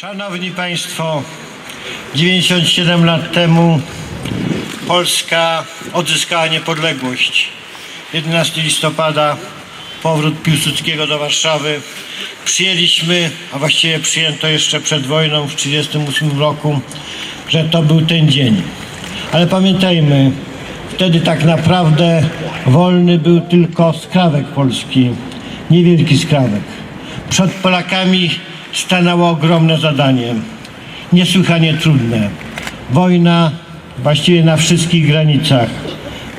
Szanowni Państwo, 97 lat temu Polska odzyskała niepodległość. 11 listopada, powrót Piłsudskiego do Warszawy. Przyjęliśmy, a właściwie przyjęto jeszcze przed wojną w 1938 roku, że to był ten dzień. Ale pamiętajmy, wtedy tak naprawdę wolny był tylko skrawek polski, niewielki skrawek. Przed Polakami stanęło ogromne zadanie, niesłychanie trudne. Wojna właściwie na wszystkich granicach.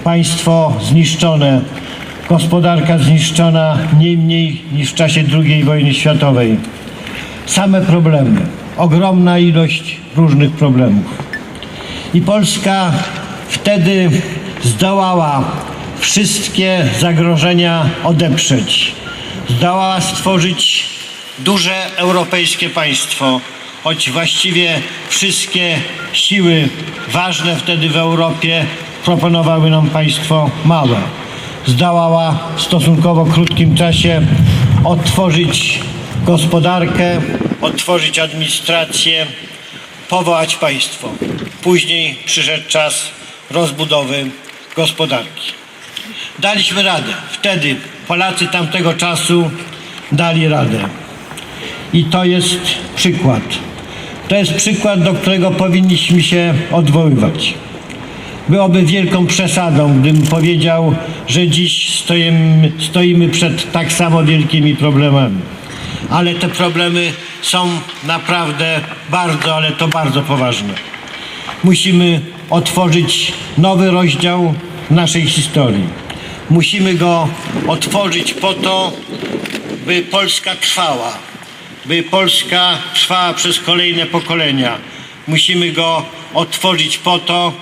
Państwo zniszczone, gospodarka zniszczona nie mniej niż w czasie II wojny światowej. Same problemy, ogromna ilość różnych problemów. I Polska wtedy zdołała wszystkie zagrożenia odeprzeć. Zdołała stworzyć duże europejskie państwo, choć właściwie wszystkie siły ważne wtedy w Europie proponowały nam państwo małe. Zdołała w stosunkowo krótkim czasie otworzyć gospodarkę, otworzyć administrację, powołać państwo. Później przyszedł czas rozbudowy gospodarki. Daliśmy radę. Wtedy Polacy tamtego czasu dali radę. I to jest przykład. To jest przykład, do którego powinniśmy się odwoływać. Byłoby wielką przesadą, gdybym powiedział, że dziś stoimy, stoimy przed tak samo wielkimi problemami. Ale te problemy są naprawdę bardzo, ale to bardzo poważne. Musimy otworzyć nowy rozdział naszej historii. Musimy go otworzyć po to, by Polska trwała, by Polska trwała przez kolejne pokolenia. Musimy go otworzyć po to,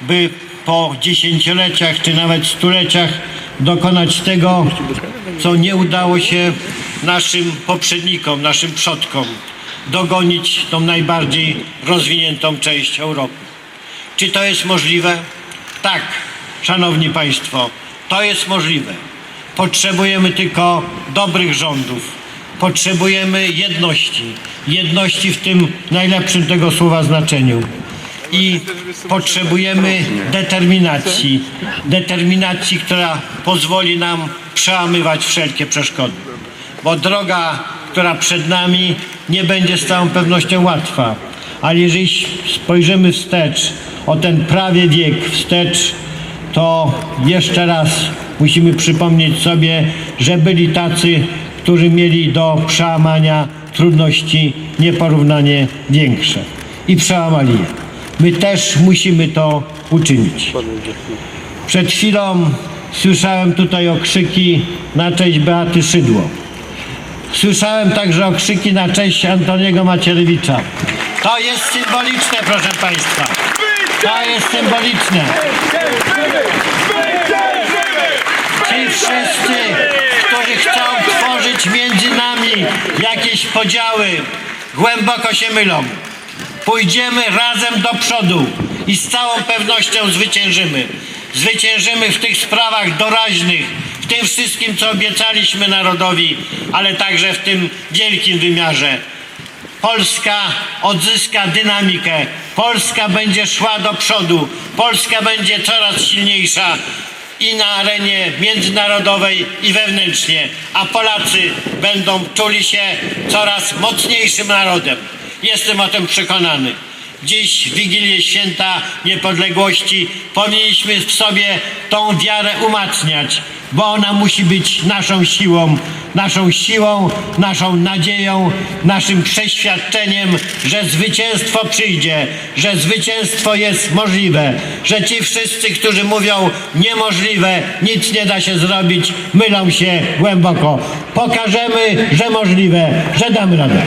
by po dziesięcioleciach czy nawet stuleciach dokonać tego, co nie udało się naszym poprzednikom, naszym przodkom, dogonić tą najbardziej rozwiniętą część Europy. Czy to jest możliwe? Tak, szanowni państwo, to jest możliwe. Potrzebujemy tylko dobrych rządów. Potrzebujemy jedności. Jedności w tym najlepszym tego słowa znaczeniu. I potrzebujemy determinacji. Determinacji, która pozwoli nam przełamywać wszelkie przeszkody. Bo droga, która przed nami, nie będzie z całą pewnością łatwa. Ale jeżeli spojrzymy wstecz, o ten prawie wiek wstecz, to jeszcze raz musimy przypomnieć sobie, że byli tacy, którzy mieli do przełamania trudności nieporównanie większe i przełamali je. My też musimy to uczynić. Przed chwilą słyszałem tutaj okrzyki na cześć Beaty Szydło. Słyszałem także okrzyki na cześć Antoniego Macierewicza. To jest symboliczne, proszę Państwa. To jest symboliczne. Ci wszyscy, między nami jakieś podziały, głęboko się mylą. Pójdziemy razem do przodu i z całą pewnością zwyciężymy. Zwyciężymy w tych sprawach doraźnych, w tym wszystkim, co obiecaliśmy narodowi, ale także w tym wielkim wymiarze. Polska odzyska dynamikę, Polska będzie szła do przodu, Polska będzie coraz silniejsza i na arenie międzynarodowej i wewnętrznie, a Polacy będą czuli się coraz mocniejszym narodem. Jestem o tym przekonany. Dziś w Wigilię Święta Niepodległości powinniśmy w sobie tą wiarę umacniać, bo ona musi być naszą siłą, naszą siłą, naszą nadzieją, naszym przeświadczeniem, że zwycięstwo przyjdzie, że zwycięstwo jest możliwe, że ci wszyscy, którzy mówią niemożliwe, nic nie da się zrobić, mylą się głęboko. Pokażemy, że możliwe, że damy radę.